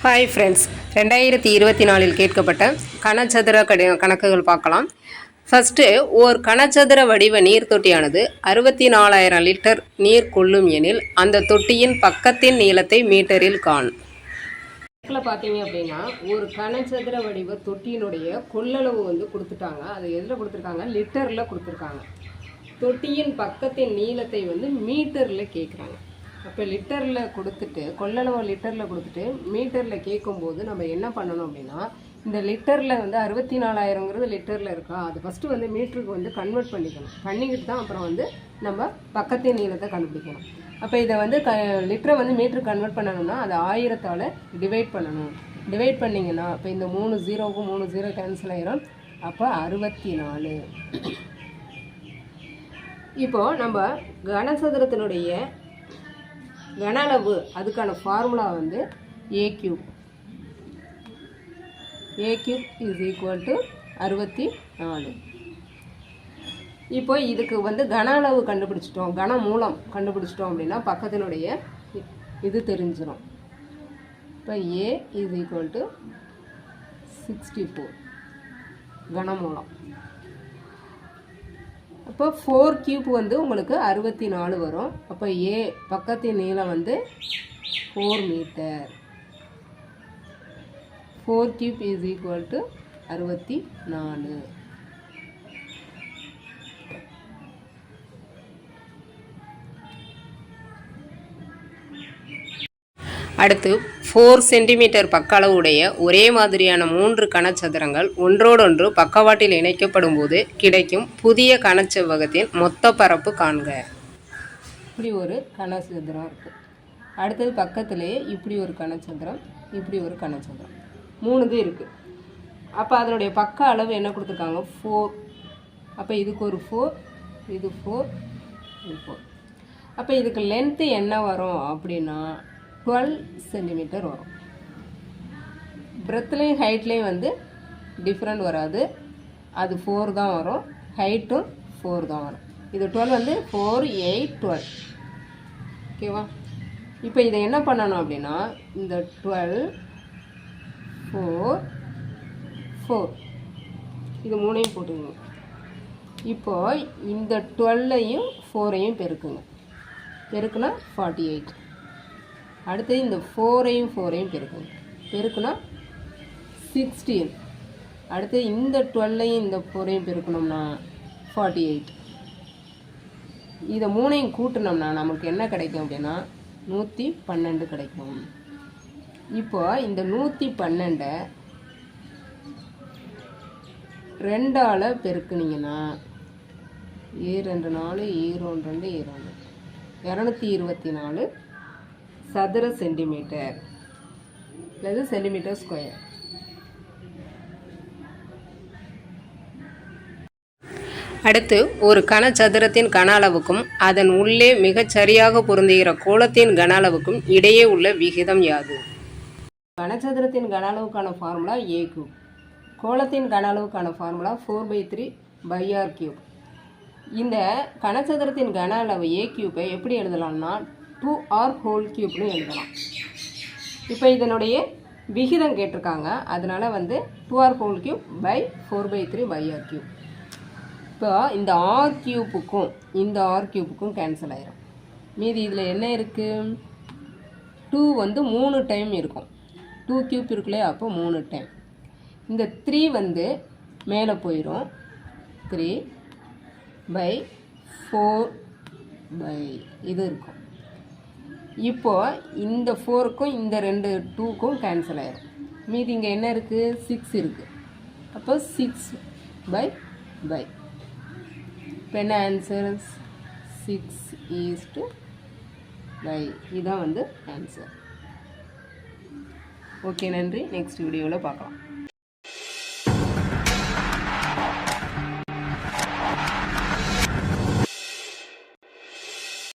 Hi friends ரெண்டாயிரத்தி இருபத்தி நாலில் கேட்கப்பட்ட கனச்சதுர கடி கணக்குகள் பார்க்கலாம். ஃபஸ்ட்டு ஓர் கனச்சதுர வடிவ நீர் தொட்டியானது அறுபத்தி நாலாயிரம் லிட்டர் நீர் கொள்ளும் எனில் அந்த தொட்டியின் பக்கத்தின் நீளத்தை மீட்டரில் காண். இதில் பார்த்தீங்க அப்படின்னா ஒரு கனச்சதுர வடிவ தொட்டியினுடைய கொள்ளளவு வந்து கொடுத்துட்டாங்க. அது எதில் கொடுத்துருக்காங்க? லிட்டரில் கொடுத்துருக்காங்க. தொட்டியின் பக்கத்தின் நீளத்தை வந்து மீட்டரில் கேட்குறாங்க அப்போ லிட்டரில் கொடுத்துட்டு கொள்ளளவு லிட்டரில் கொடுத்துட்டு மீட்டரில் கேட்கும்போது நம்ம என்ன பண்ணணும் அப்படின்னா இந்த லிட்டரில் வந்து அறுபத்தி நாலாயிரங்கிறது லிட்டரில் இருக்கா? அது ஃபஸ்ட்டு வந்து மீட்டருக்கு வந்து கன்வெர்ட் பண்ணிக்கணும். பண்ணிக்கிட்டு தான் அப்புறம் வந்து நம்ம பக்கத்தின் நீளத்தை கண்டுபிடிக்கணும். அப்போ இதை வந்து க லிட்டரை வந்து மீட்டருக்கு கன்வெர்ட் பண்ணணும்னா அதை ஆயிரத்தால் டிவைட் பண்ணணும். டிவைட் பண்ணிங்கன்னா இப்போ இந்த மூணு ஜீரோவுக்கும் மூணு ஜீரோ கேன்சல் ஆயிரும். அப்போ அறுபத்தி நாலு இப்போ நம்ம கனசதுரத்தினுடைய கன அளவு அதுக்கான ஃபார்முலா வந்து a cube a cube is equal to அறுபத்தி நாலு இப்போ இதுக்கு வந்து கன அளவு கண்டுபிடிச்சிட்டோம். கன மூலம் கண்டுபிடிச்சிட்டோம் அப்படின்னா பக்கத்தினுடைய இது தெரிஞ்சிடும் இப்போ a is equal to sixty four கனமூலம் அப்போ ஃபோர் கியூப் வந்து உங்களுக்கு அறுபத்தி நாலு வரும். அப்போ ஏ பக்கத்தின் நீளம் வந்து four metre four cube is equal to அறுபத்தி நாலு அடுத்து ஃபோர் சென்டிமீட்டர் பக்க அளவுடைய ஒரே மாதிரியான மூன்று கனச்சதுரங்கள் ஒன்றோடொன்று பக்கவாட்டில் இணைக்கப்படும் போது கிடைக்கும் புதிய கனச்செவ்வகத்தின் மொத்த பரப்பு காண்க. இப்படி ஒரு கனச்சதுரம் இருக்குது அடுத்தது பக்கத்திலேயே இப்படி ஒரு கனச்சதுரம் இப்படி ஒரு கனச்சதுரம். மூணு இது இருக்குது அப்போ அதனுடைய பக்க அளவு என்ன கொடுத்துருக்காங்க? ஃபோர் அப்போ இதுக்கு ஒரு ஃபோர் இது ஃபோர் இது ஃபோர் அப்போ இதுக்கு லென்த்து என்ன வரும் அப்படின்னா டுவெல் சென்டிமீட்டர் வரும். பிரெத்லேயும் ஹைட்லேயும் வந்து டிஃப்ரெண்ட் வராது. அது ஃபோர் தான் வரும். ஹைட்டும் ஃபோர் தான் வரும். இது டுவெல் வந்து ஃபோர் எயிட் டுவெல் ஓகேவா இப்போ இதை என்ன பண்ணணும் அப்படின்னா இந்த டுவெல் ஃபோர் ஃபோர் இது மூணையும் போட்டுக்கணும். இப்போ இந்த டுவெல்லையும் ஃபோரையும் பெருக்குங்க. பெருக்குனா ஃபார்ட்டி எயிட் அடுத்தது இந்த ஃபோரையும் ஃபோரையும் பெருக்குங்க பெருக்குனா சிக்ஸ்டீன் அடுத்து இந்த டுவெல்லையும் இந்த ஃபோரையும் பெருக்கணும்னா ஃபார்ட்டி எயிட் இதை மூணையும் கூட்டினோம்னா நமக்கு என்ன கிடைக்கும் அப்படின்னா நூற்றி பன்னெண்டு கிடைக்கும். இப்போ இந்த நூற்றி பன்னெண்டை ரெண்டால் பெருக்குனீங்கன்னா ஏ ரெண்டு நாலு ஈரோன் ரெண்டு ஈரோண்டு இரநூத்தி இருபத்தி நாலு சதுர சென்டிமீட்டர். அல்லது சென்டிமீட்டர் ஸ்கொயர். அடுத்து ஒரு கனசதுரத்தின் கன அளவுக்கும் அதன் உள்ளே மிகச் சரியாக பொருந்துகிற கோலத்தின் கன அளவுக்கும் இடையே உள்ள விகிதம் யாது? கனசதுரத்தின் கன அளவுக்கான ஃபார்முலா ஏ கியூப் கோலத்தின் கன அளவுக்கான formula four by three pi R cube இந்த கனசதுரத்தின் கன அளவு ஏ கியூப்பை எப்படி எழுதலாம்னா டூ ஆர் ஹோல் கியூப்னு எழுதலாம். இப்போ இதனுடைய விகிதம் கேட்டிருக்காங்க. அதனால் வந்து two r whole cube by four by three by r cube இப்போ இந்த ஆர் கியூப்புக்கும் இந்த ஆர் கியூப்புக்கும் கேன்சல் ஆயிரும். மீதி இதில் என்ன இருக்குது டூ வந்து மூணு டைம் இருக்கும். டூ கியூப் இருக்குல்லையே அப்போ மூணு டைம் இந்த த்ரீ வந்து மேலே போயிடும் த்ரீ பை ஃபோர் பை இது இருக்கும். இப்போது இந்த ஃபோருக்கும் இந்த ரெண்டு டூக்கும் கேன்சல் ஆயிரும். மீதி இங்கே என்ன இருக்குது சிக்ஸ் இருக்குது அப்போ சிக்ஸ் பை பை இப்போ என்ன ஆன்சர் சிக்ஸ் ஈஸ்ட்டு பை இதுதான் வந்து ஆன்சர் ஓகே நன்றி. நெக்ஸ்ட் வீடியோவில் பார்க்கலாம்.